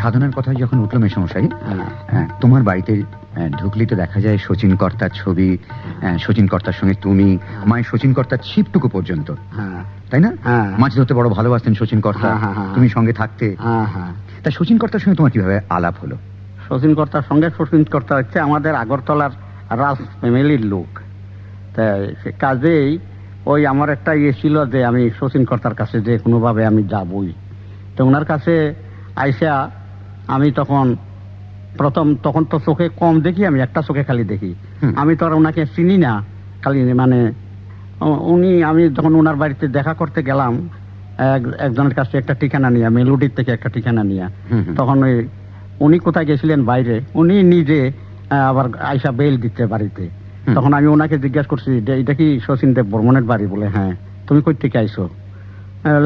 সাধনার কথা যখন উঠল মেসমশাই হ্যাঁ। হ্যাঁ, তোমার বাড়িতে আহ, ঢুকলি তো দেখা যায় শচীন কর্তার ছবি শচীন কর্তার সঙ্গে তুমি মায়ের শচীন কর্তার ছিপটুকু পর্যন্ত। হ্যাঁ। তাই না? হ্যাঁ। মাছ ধরতে বড় ভালোবাসতেন শচীন কর্তা হ্যাঁ, হ্যাঁ, হ্যাঁ। তুমি সঙ্গে থাকতে। হ্যাঁ হ্যাঁ। তা শচীন কর্তার সঙ্গে তোমার কীভাবে আলাপ হলো? শচীন কর্তার সঙ্গে শচীন কর্তা হচ্ছে আমাদের আগরতলার রাজ ফ্যামিলির লোক। তাই সে কাজেই ওই আমার একটা ইয়ে ছিল যে আমি শচীন কর্তার কাছে যে কোনোভাবে আমি যাবই। তো ওনার কাছে আইসা আমি তখন প্রথম তখন তো চোখে কম দেখি আমি একটা চোখে খালি দেখি। আমি তো আর ওনাকে চিনি না খালি মানে উনি আমি যখন ওনার বাড়িতে দেখা করতে গেলাম একজনের কাছে একটা ঠিকানা নিয়ে মেলোডির থেকে একটা ঠিকানা নিয়ে। তখন ওই উনি কোথায় গেছিলেন বাইরে উনি নিজে আবার আইসা বেল দিতে বাড়িতে। তখন আমি ওনাকে জিজ্ঞাসা করছি যে এটা কি শচীন দেব বর্মনের বাড়ি? বলে হ্যাঁ। তুমি কই থেকে আইসো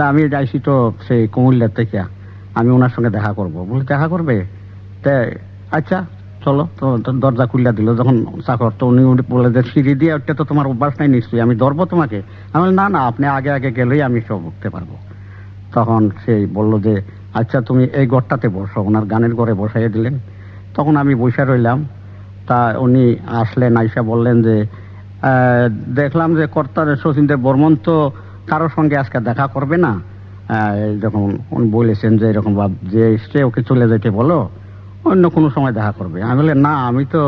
আমি আইসি তো সেই কুমিল্লার থেকে। আমি ওনার সঙ্গে দেখা করব। বলে দেখা করবে? তা আচ্ছা চলো। তো দরজা খুললা দিল। যখন চাকর তো উনি উনি বলে যে, সিঁড়ি দিয়ে ওটা তো তোমার অভ্যাস নাই নিশ্চয়ই, আমি ধরবো তোমাকে। আমি না না, আপনি আগে আগে গেলেই আমি সব উঠতে পারব। তখন সেই বলল যে আচ্ছা তুমি এই ঘরটাতে বসো। ওনার গানের ঘরে বসাইয়ে দিলেন। তখন আমি বসে রইলাম। তা উনি আসলেন, আইসা বললেন যে দেখলাম যে কর্তার শচীনদেব বর্মন তো কারোর সঙ্গে আজকে দেখা করবে না। যখন উনি বলেছেন যে এরকম ভাব, যে এসছে ওকে চলে যেতে বলো, অন্য কোনো সময় দেখা করবে। আমি বললেন না, আমি তো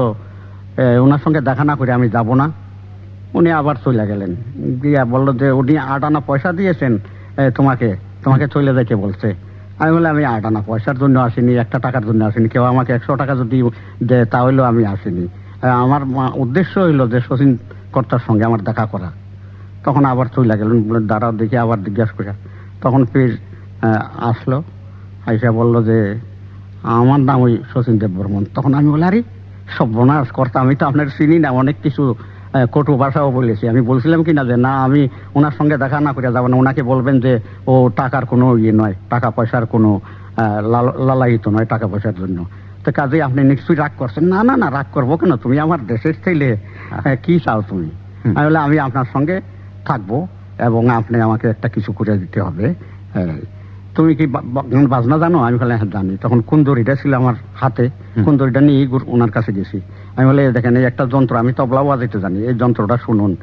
ওনার সঙ্গে দেখা না করে আমি যাব না। উনি আবার চলে গেলেন। দিয়া বলল যে, উনি আট আনা পয়সা দিয়েছেন তোমাকে তোমাকে চলে যেতে বলছে। আমি বলে আমি আট আনা পয়সার জন্য আসিনি, একটা টাকার জন্য আসিনি, কেউ আমাকে একশো টাকা যদি দেয় তাহলেও আমি আসিনি। আমার উদ্দেশ্য হইল যে শচীন কর্তার সঙ্গে আমার দেখা করা। তখন আবার চলে গেলেন দাঁড়াও দেখে, আবার জিজ্ঞাসা করে তখন ফির আহ, আসলো আইসা বলল যে আমার নাম ওই শচীন দেব বর্মন। তখন আমি বলি আরে সর্বনাশ কর্তা আমি তো আপনার চিনি না অনেক কিছু কটু ভাষাও বলেছি। আমি বলছিলাম কি না যে না আমি ওনার সঙ্গে দেখা না করে যাব না। ওনাকে বলবেন যে ও টাকার কোনো ইয়ে নয় টাকা পয়সার কোনো লালায়িত নয় টাকা পয়সার জন্য। তো কাজে আপনি নিশ্চয়ই রাগ করছেন। না না না রাগ করব কেন? তুমি আমার দেশের ছেলে কি চাও তুমি? আমি বলে আমি আপনার সঙ্গে থাকব। এবং আপনি আমাকে একটা কিছু করে দিতে হবে। হ্যাঁ তুমি কি বাজনা জানো আমি বলে হ্যাঁ জানি। তখন কুন্দরিটা ছিল আমার হাতে। কুন্দরিটা নিয়ে ওনার কাছে গেছি। আমি বলে দেখেন এই একটা যন্ত্র আমি তবলাও বাজাইতে জানি। এই যন্ত্রটা শুনুন।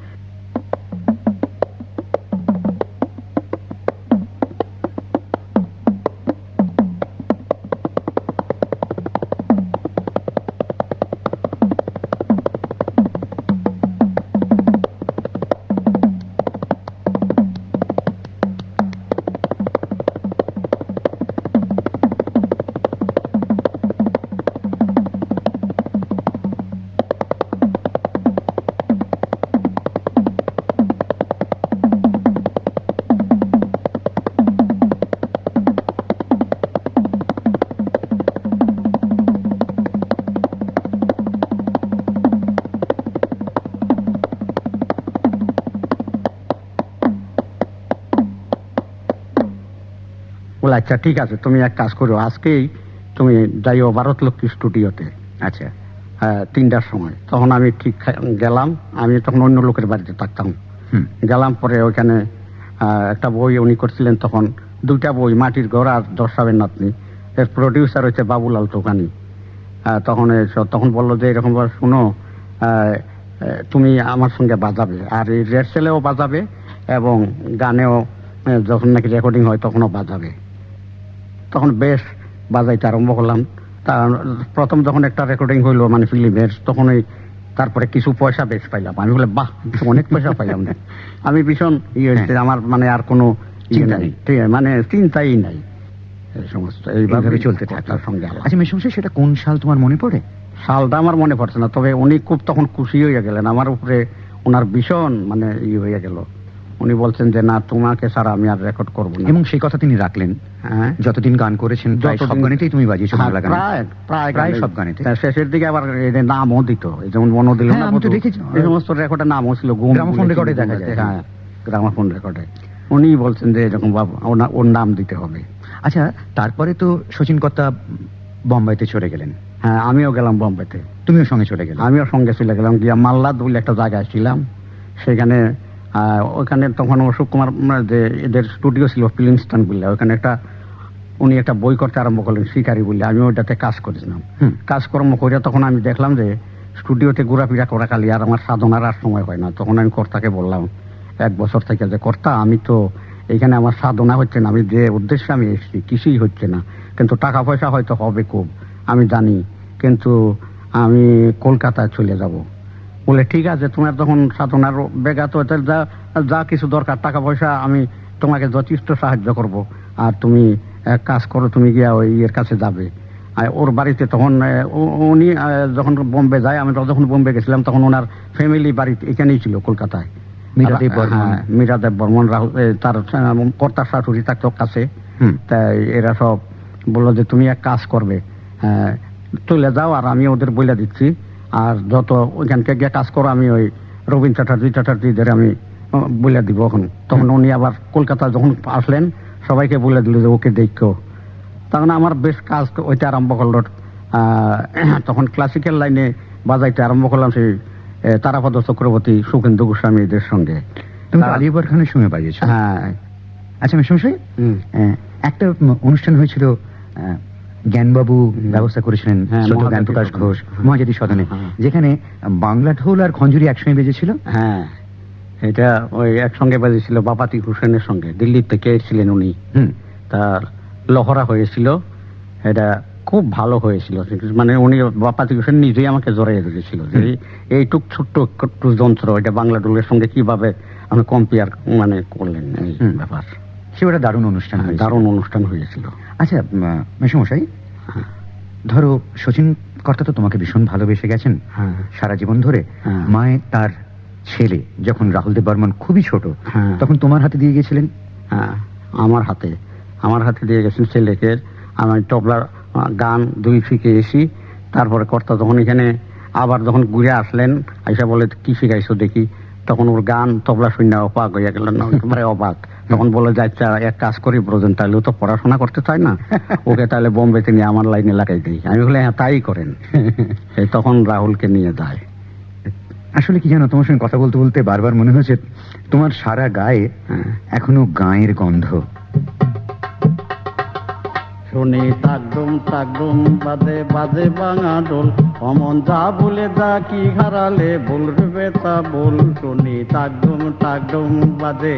বলে আচ্ছা ঠিক আছে তুমি এক কাজ করো আজকেই তুমি যাইও ভারত লক্ষ্মী স্টুডিওতে আচ্ছা হ্যাঁ তিনটার সময়। তখন আমি ঠিক গেলাম আমি তখন অন্য লোকের বাড়িতে থাকতাম। গেলাম পরে ওইখানে একটা বই উনি করছিলেন তখন দুইটা বই মাটির ঘর আর দর্শাবেন নাতনি। এর প্রডিউসার হচ্ছে বাবুলাল আহ, তখন তখন বলল যে এরকম শুনো তুমি আমার সঙ্গে বাজাবে। আর এই রেড সেলেও বাজাবে এবং গানেও যখন নাকি রেকর্ডিং হয় তখনও বাজাবে। তখন বেশ বাজাইতে আরম্ভ করলাম। তা প্রথম যখন একটা রেকর্ডিং হইল মানে ফিল্মের তখন ওই তারপরে কিছু পয়সা বেশ পাইলাম। আমি বলে বাহ অনেক পয়সা পাইলাম না আমি ভীষণ ইয়ে হয়েছে আমার মানে আর কোনো ইয়ে নাই। ঠিক আছে, মানে চিন্তাই নাই। এই সমস্ত এইভাবে এইভাবে চলতে তার সঙ্গে আচ্ছা মেসমশাই সেটা কোন সাল তোমার মনে পড়ে? সালটা আমার মনে পড়ছে না তবে উনি খুব তখন খুশি হয়ে গেলেন। আমার উপরে ওনার ভীষণ মানে ইয়ে হয়ে গেল। উনি বলছেন যে না তোমাকে ছাড়া আমি আর রেকর্ড করব না। এবং সেই কথা তিনি রাখলেন। হ্যাঁ। যতদিন গান করেছেন প্রায় সব গানেতেই তুমি বাজিয়েছো হ্যাঁ, বাংলা গানে। প্রায় প্রায় প্রায় সব গানেতে। শেষের দিকে আবার নামও দিত। এই যেমন মনো দিল হ্যাঁ, না আমি তো দেখেছি। এই সমস্ত রেকর্ডের নামও ছিল গুম গ্রামোফোন রেকর্ডে দেখা যায়। হ্যাঁ গ্রামোফোন রেকর্ডে উনি বলছেন যে এরকম বাবু ওর নাম দিতে হবে। আচ্ছা তারপরে তো শচীন কর্তা বোম্বাইতে চলে গেলেন। হ্যাঁ আমিও গেলাম বোম্বাইতে। তুমিও সঙ্গে চলে গেলে। আমিও সঙ্গে চলে গেলাম। গিয়া মাল্লাদ বলে একটা জায়গায় ছিলাম। সেখানে ওখানে তখন অশোক কুমার যে এদের স্টুডিও ছিল ফিলিংস্টন বলে ওখানে একটা উনি একটা বই করতে আরম্ভ করলেন শিকারি বলে। আমি ওইটাতে কাজ করেছিলাম। কাজকর্ম করে তখন আমি দেখলাম যে স্টুডিওতে ঘোরাফেরা করা খালি আর আমার সাধনার আর সময় হয় না। তখন আমি কর্তাকে বললাম এক বছর থেকে যে কর্তা আমি তো এখানে আমার সাধনা হচ্ছে না। আমি যে উদ্দেশ্যে আমি এসেছি কিছুই হচ্ছে না। কিন্তু টাকা পয়সা হয়তো হবে খুব আমি জানি। কিন্তু আমি কলকাতায় চলে যাব। বলে ঠিক আছে তোমার তখন সাধনার বেগা তো এতে যা যা কিছু দরকার টাকা পয়সা আমি তোমাকে যথেষ্ট সাহায্য করব। আর তুমি এক কাজ করো তুমি গিয়া ওই ইয়ের কাছে যাবে। আর ওর বাড়িতে তখন উনি যখন বোম্বে যায় আমি যখন বোম্বে গেছিলাম তখন ওনার ফ্যামিলি বাড়িতে এখানেই ছিল কলকাতায়। মীরাদেব বর্মন। হ্যাঁ, মীরাদেব বর্মন রাহুল তার কর্তার শাশুড়ি থাকতো কাছে। তাই এরা সব বলল যে তুমি এক কাজ করবে হ্যাঁ, চলে যাও আর আমি ওদের বলে দিচ্ছি। আর যত ওইখান থেকে গিয়ে কাজ করো আমি ওই রবীন্দ্র চ্যাটার্জি চ্যাটার্জিদের আমি বলে দিব এখন। তখন উনি আবার কলকাতা যখন আসলেন সবাইকে বলে দিল যে ওকে দেখো। তখন আমার বেশ কাজ ওইটা আরম্ভ করল। তখন ক্লাসিক্যাল লাইনে বাজাইতে আরম্ভ করলাম সেই তারাপদ চক্রবর্তী সুখেন্দু গোস্বামীদের সঙ্গে। আলিবর খানের সঙ্গে বাজিয়েছো? হ্যাঁ। আচ্ছা। আহ, একটা অনুষ্ঠান হয়েছিল জ্ঞানবাবু ব্যবস্থা করেছিলেন হ্যাঁ, জ্ঞান প্রকাশ ঘোষ মহাজাতি সদনে হ্যাঁ। যেখানে বাংলা ঢোল আর খঞ্জুরি একসঙ্গে বেজেছিল? হ্যাঁ এটা ওই একসঙ্গে বাজেছিল বাপাতি হোসেনের সঙ্গে দিল্লি থেকে এসেছিলেন উনি। তার লহরা হয়েছিল এটা খুব ভালো হয়েছিল। মানে উনি বাপাতি হোসেন নিজেই আমাকে জড়াইয়ে দিয়েছিল যে এই- এইটুক ছোট্ট একটু যন্ত্র এটা বাংলা ঢোলের সঙ্গে কীভাবে আমি কম্পেয়ার মানে করলেন এই ব্যাপার? সে ওটা দারুণ অনুষ্ঠান হয়েছিল। দারুণ অনুষ্ঠান হয়েছিল আচ্ছা মেসমশাই হ্যাঁ। ধরো শচীন কর্তা তো তোমাকে ভীষণ ভালোবেসে গেছেন হ্যাঁ সারা জীবন ধরে হ্যাঁ। মায়ের তার ছেলে যখন রাহুল দেব বর্মন খুবই ছোট হ্যাঁ। তখন তোমার হাতে দিয়ে গেছিলেন হ্যাঁ আমার হাতে আমার হাতে দিয়ে গেছেন ছেলেকে আমি তবলার আহ, গান দুই শিখে এসি তারপরে কর্তা যখন এখানে আবার যখন ঘুরে আসলেন আইসা বলে কি শিখাইছো দেখি তখন ওর গান তবলা শূন্য অবাক হয়ে গেলেন একেবারে অবাক তখন বলে যে আচ্ছা এক কাজ করি ব্রোজন তাহলে তো পড়াশোনা করতে চায় না। ওকে তাহলে বোম্বেতে নিয়ে আমার লাইনে লাগাই দিই। আমি বলে হ্যাঁ তাই করেন। এই তখন রাহুলকে নিয়ে যায়। আসলে কি জানো তোমার সঙ্গে কথা বলতে বলতে বারবার মনে হচ্ছে তোমার সারা গায়ে হ্যাঁ। এখনও গায়ের গন্ধ। শুনি তাকডুম তাকডুম বাজে বাজে বাঙা ডোল অমন যা বলে যা কি হারালে বলবে তা বল শুনি তাকডুম তাকডুম বাজে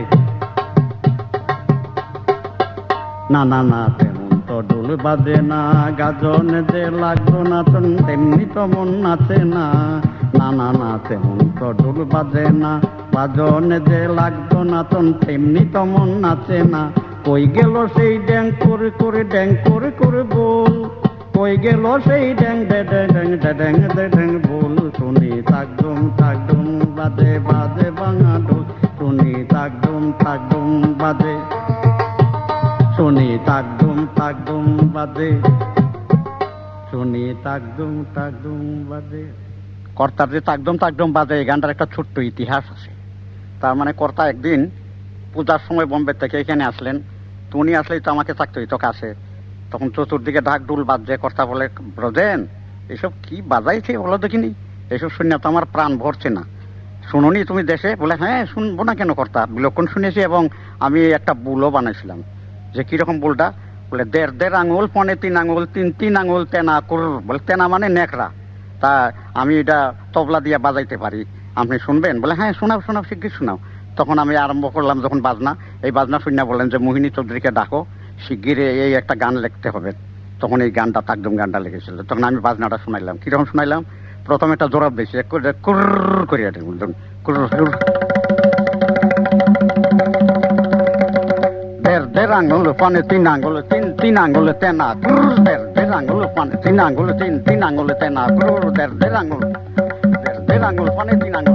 না না তেমন তো ডোল বাজে না, গাজন যে লাগতো না তেমনি তো মন নাচে না। না না তেমন তো ডোল বাজে না, বাজন যে লাগতো না তন তেমনি তো মন নাচে না। কই গেল সেই ড্যাং, করে করে ড্যাং, করে করে বল। কই গেল সেই ড্যাং ড্যাং ড্যাং ড্যাং ড্যাং বল। শুনি তাকদম তাকদম বাজে বাজে বাঙা ডোল শুনি তাকদম তাকদম বাজে। শুনি তাকদম তাকদম বাদে। শুনি তাকদম তাকদম বাদে। কর্তার যে তাকদম তাকদম বাজে এই গানটার একটা ছোট্ট ইতিহাস আছে। তার মানে কর্তা একদিন পূজার সময় বোম্বে থেকে এখানে আসলেন। তো উনি আসলেই তো আমাকে থাকতে হইতো কাছে। তখন চতুর্দিকে ঢাক ডুল বাজছে, কর্তা বলে, ব্রজেন, এসব কি বাজাইছে বলো দেখিনি? এসব শুনে তো আমার প্রাণ ভরছে না। শুনুনি তুমি দেশে? বলে হ্যাঁ শুনব না কেন কর্তা? বিলক্ষণ শুনেছি এবং আমি একটা বুলও বানাইছিলাম। যে কীরকম বুলটা বলে দেড় দেড় আঙুল পনে তিন আঙুল তিন তিন আঙুল তেনা কুর বলে তেনা মানে নেকড়া তা আমি এটা তবলা দিয়ে বাজাইতে পারি আপনি শুনবেন বলে হ্যাঁ শোনাও শোনাও শিগগির শোনাও তখন আমি আরম্ভ করলাম যখন বাজনা এই বাজনা শুনে বললেন যে মোহিনী চৌধুরীকে ডাকো শিগগির এই একটা গান লিখতে হবে তখন এই গানটা তাকদম গানটা লিখেছিল তখন আমি বাজনাটা শোনাইলাম কীরকম শোনাইলাম প্রথমে একটা জোরাব দিয়েছি করে কুর করে দেড় আঙ্গুল পানে তিন আঙ্গুল তিন তিন আঙ্গুল তেনা ক্রুর দেড় দেড় আঙ্গুল পানে তিন আঙ্গুল তিন তিন আঙ্গুল তেনা ক্রুর দেড় দেড় আঙ্গুল দেড় দেড় আঙ্গুল পানে তিন আঙ্গুল